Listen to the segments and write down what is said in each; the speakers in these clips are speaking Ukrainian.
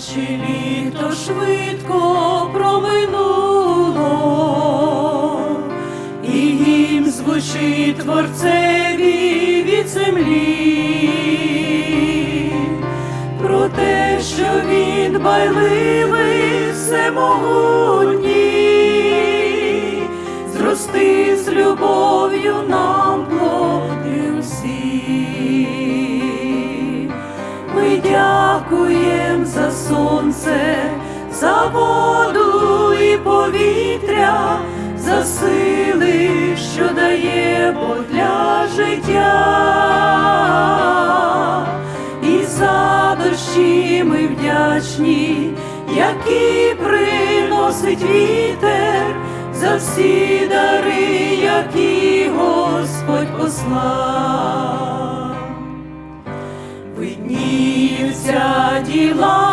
Наче літо швидко проминуло, і їм звучить творцеві від землі, про те, що він байливий всемогутній, зрости з любов'ю нам плоди усі. Ми дякуєм за сонце, за воду і повітря, за сили, що дає Бог для життя, і за дощі ми вдячні, які приносить вітер, за всі дари, які Господь послав. Діла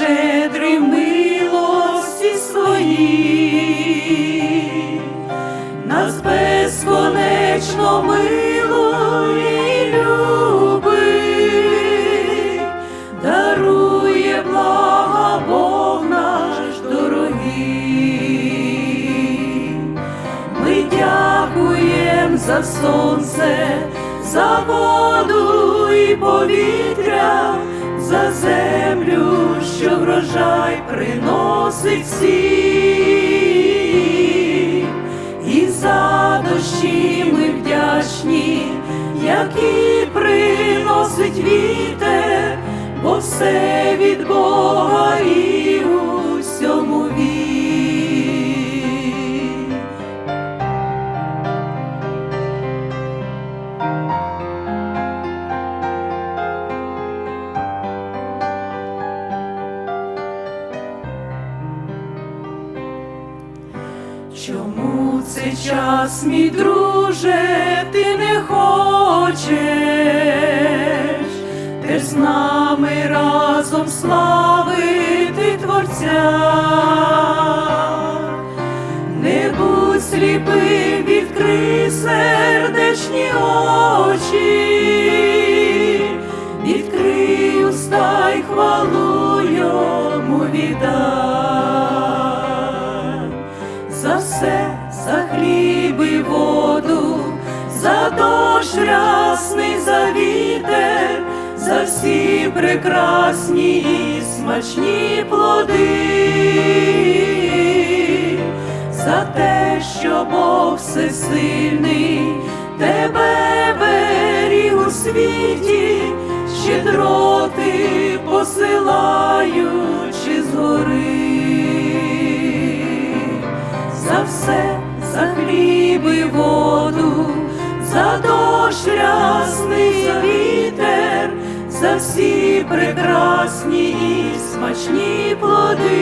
щедрий милості свої, нас безконечно милує і любить, дарує блага Бог наш дорогий. Ми дякуєм за сонце, за воду і повітря, за землю, що врожай приносить всім. І за дощі ми вдячні, які приносить вітер, бо все від Бога і Чому цей час, мій друже, ти не хочеш, теж з нами разом славити Творця, не будь сліпим, відкрий сердечні очі, відкрий уста й хвалу йому віддай все, за хліб і воду, за дощ рясний, за вітер, за всі прекрасні і смачні плоди, за те, що Бог всесильний, тебе беріг у світі, щедроти посилаючи згори. за воду, за дощ рясний вітер, за всі прекрасні і смачні плоди,